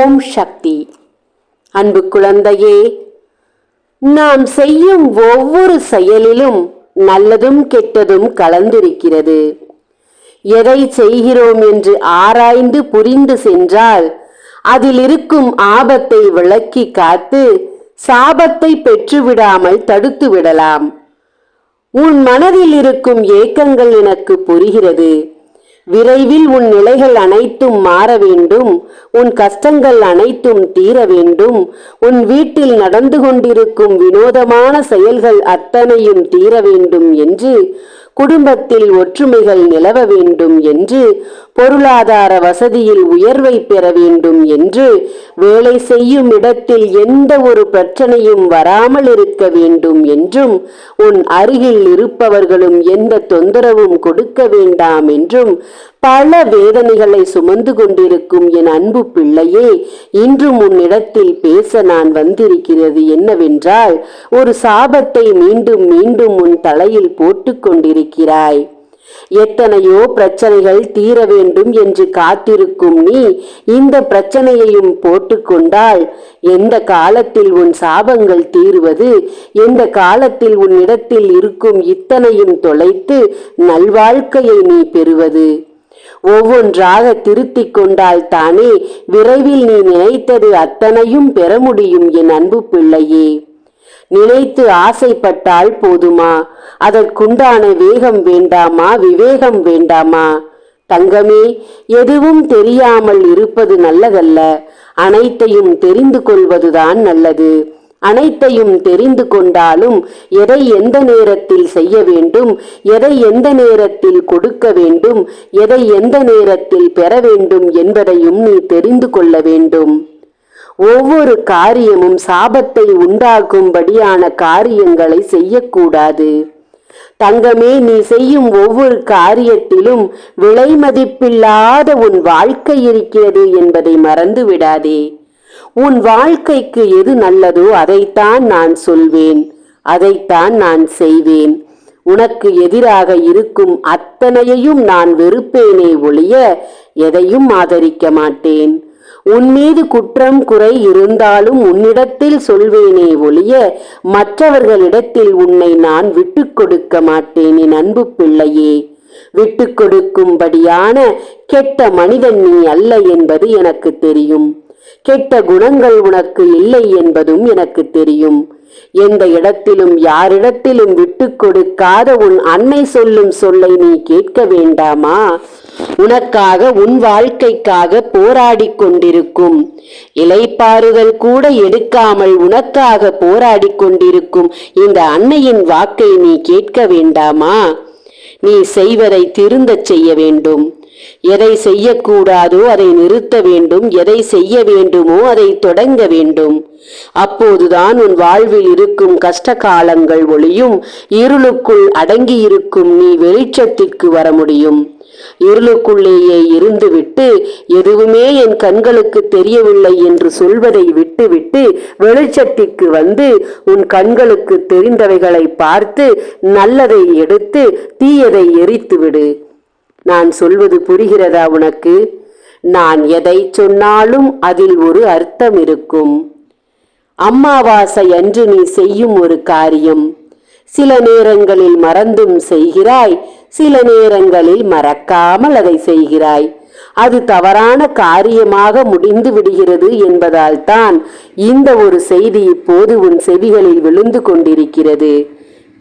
ஓம் சக்தி. அன்பு குழந்தையே நாம் செய்யும் ஒவ்வொரு செயலிலும் நல்லதும் கெட்டதும் கலந்திருக்கிறது. எதை செய்கிறோம் என்று ஆராய்ந்து புரிந்து சென்றால் அதில் இருக்கும் ஆபத்தை விளக்கி காத்து சாபத்தை பெற்றுவிடாமல் தடுத்து விடலாம். உன் மனதில் இருக்கும் ஏக்கங்கள் எனக்கு புரிகிறது. விரைவில் உன் நிலைகள் அனைத்தும் மாற வேண்டும். உன் கஷ்டங்கள் அனைத்தும் தீர வேண்டும். உன் வீட்டில் நடந்து கொண்டிருக்கும் வினோதமான செயல்கள் அத்தனையும் தீர வேண்டும் என்று குடும்பத்தில் ஒற்றுமைகள் நிலவ வேண்டும் என்று பொருளாதார வசதியில் உயர்வை பெற வேண்டும் என்று வேலை செய்யும் இடத்தில் எந்த ஒரு பிரச்சனையும் வராமல் இருக்க வேண்டும் என்றும் உன் அருகில் இருப்பவர்களும் எந்த தொந்தரவும் கொடுக்க வேண்டாம் என்றும் பல வேதனைகளை சுமந்து கொண்டிருக்கும் என் அன்பு பிள்ளையே இன்றும் உன்னிடத்தில் பேச நான் வந்திருக்கிறது என்னவென்றால் ஒரு சாபத்தை மீண்டும் மீண்டும் உன் தலையில் போட்டு கொண்டிருக்கிறாய். எத்தனையோ பிரச்சனைகள் தீர வேண்டும் என்று காத்திருக்கும் நீ இந்த பிரச்சனையையும் போட்டுக்கொண்டால் எந்த காலத்தில் உன் சாபங்கள் தீருவது எந்த காலத்தில் உன் இடத்தில் இருக்கும் இத்தனையும் தொலைத்து நல்வாழ்க்கையை நீ பெறுவது. ஒவ்வொன்றாக திருத்திக் கொண்டால் தானே விரைவில் நீ நினைத்தது அத்தனையும் பெற முடியும் என் அன்பு பிள்ளையே. நினைத்து ஆசைப்பட்டால் போதுமா? அதற்குண்டான வேகம் வேண்டாமா? விவேகம் வேண்டாமா? தங்கமே எதுவும் தெரியாமல் இருப்பது நல்லதல்ல. அனைத்தையும் தெரிந்து கொள்வதுதான் நல்லது. அனைத்தையும் தெரிந்து கொண்டாலும் எதை எந்த நேரத்தில் செய்ய வேண்டும் எதை எந்த நேரத்தில் கொடுக்க வேண்டும் எதை எந்த நேரத்தில் பெற வேண்டும் என்பதையும் நீ தெரிந்து கொள்ள வேண்டும். ஒவ்வொரு காரியமும் சாபத்தை உண்டாக்கும்படியான காரியங்களை செய்யக்கூடாது. தங்கமே நீ செய்யும் ஒவ்வொரு காரியத்திலும் விலை மதிப்பில்லாத உன் வாழ்க்கை இருக்கிறது என்பதை மறந்து விடாதே உன் வாழ்க்கைக்கு எது நல்லதோ அதைத்தான் நான் சொல்வேன் அதைத்தான் நான் செய்வேன். உனக்கு எதிராக இருக்கும் அத்தனையையும் நான் வெறுப்பேனே ஒழிய எதையும் ஆதரிக்க மாட்டேன். உன் மீது குற்றம் குறை இருந்தாலும் உன்னிடத்தில் சொல்வேனே ஒழிய மற்றவர்களிடத்தில் உன்னை நான் விட்டு கொடுக்க மாட்டேன் என் அன்பு பிள்ளையே. விட்டு கொடுக்கும்படியான கெட்ட மனிதன் நீ அல்ல என்பது எனக்கு தெரியும். கெட்ட குணங்கள் உனக்கு இல்லை என்பதும் எனக்கு தெரியும். எந்த இடத்திலும் யாரிடத்திலும் விட்டு கொடுக்காத உன் அன்னை சொல்லும் சொல்லை நீ கேட்க வேண்டாமா? உனக்காக உன் வாழ்க்கைக்காக போராடிக் கொண்டிருக்கும். இலைப்பாறுதல் கூட எடுக்காமல் உனக்காக போராடிக் கொண்டிருக்கும் இந்த அன்னையின் வாக்கை நீ கேட்க வேண்டாமா? நீ செய்வதை திருந்தச் செய்ய வேண்டும். எதை செய்யக்கூடாதோ அதை நிறுத்த வேண்டும் எதை செய்ய வேண்டுமோ அதை தொடங்க வேண்டும். அப்போதுதான் உன் வாழ்வில் இருக்கும் கஷ்ட காலங்கள் ஒளியும் இருளுக்குள் அடங்கியிருக்கும் நீ வெளிச்சத்திற்கு வர முடியும் இருளுக்குள்ளேயே இருந்துவிட்டு எதுவுமே என் கண்களுக்கு தெரியவில்லை என்று சொல்வதை விட்டுவிட்டு வெளிச்சத்திற்கு வந்து உன் கண்களுக்கு தெரிந்தவைகளை பார்த்து நல்லதை எடுத்து தீயதை எரித்துவிடு. நான் சொல்வது புரிகிறதா உனக்கு? நான் எதை சொன்னாலும் அதில் ஒரு அர்த்தம் இருக்கும். அம்மாவாசை அன்று நீ செய்யும் ஒரு காரியம். சில நேரங்களில் மறந்தும் செய்கிறாய் சில நேரங்களில் மறக்காமல் அதை செய்கிறாய். அது தவறான காரியமாக முடிந்து விடுகிறது என்பதால் தான் இந்த ஒரு செய்தி இப்போது உன் செவிகளில் விழுந்து கொண்டிருக்கிறது.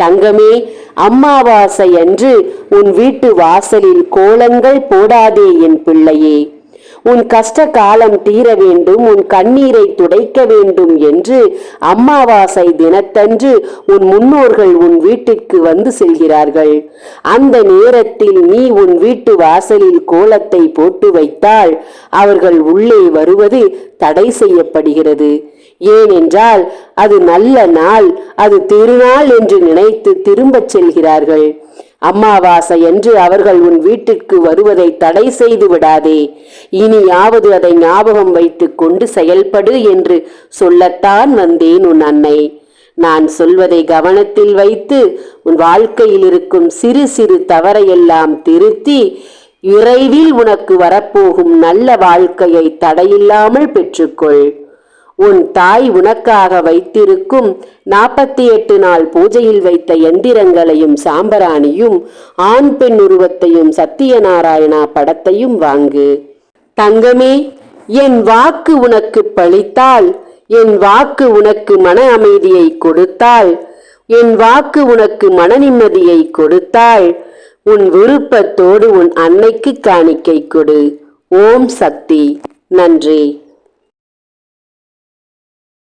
தங்கமே அம்மாவாசை அன்று உன் வீட்டு வாசலில் கோலங்கள் போடாதே என் பிள்ளையே. உன் கஷ்ட காலம் தீர வேண்டும் உன் கண்ணீரை துடைக்க வேண்டும் என்று அம்மாவாசை தினத்தன்று உன் முன்னோர்கள் உன் வீட்டிற்கு வந்து செல்கிறார்கள். அந்த நேரத்தில் நீ உன் வீட்டு வாசலில் கோலத்தை போட்டு வைத்தால் அவர்கள் உள்ளே வருவது தடை செய்யப்படுகிறது. ஏனென்றால் அது நல்ல நாள் அது திருநாள் என்று நினைத்து திரும்பச் செல்கிறார்கள். அம்மாவாசை என்று அவர்கள் உன் வீட்டிற்கு வருவதை தடை செய்து விடாதே. இனியாவது அதை ஞாபகம் வைத்துக் கொண்டு செயல்படு என்று சொல்லத்தான் வந்தேன் உன் அன்னை. நான் சொல்வதை கவனத்தில் வைத்து உன் வாழ்க்கையில் இருக்கும் சிறு சிறு தவறையெல்லாம் திருத்தி விரைவில் உனக்கு வரப்போகும் நல்ல வாழ்க்கையை தடையில்லாமல் பெற்றுக்கொள். உன் தாய் உனக்காக வைத்திருக்கும் நாற்பத்தி எட்டு நாள் பூஜையில் வைத்த எந்திரங்களையும் சாம்பராணியும் ஆண் பெண் உருவத்தையும் சத்தியநாராயணா படத்தையும் வாங்கு. தங்கமே என் வாக்கு உனக்கு பழித்தால் என் வாக்கு உனக்கு மன அமைதியை கொடுத்தால் என் வாக்கு உனக்கு மன நிம்மதியை கொடுத்தால் உன் விருப்பத்தோடு உன் அன்னைக்கு காணிக்கை கொடு. ஓம் சக்தி. நன்றி.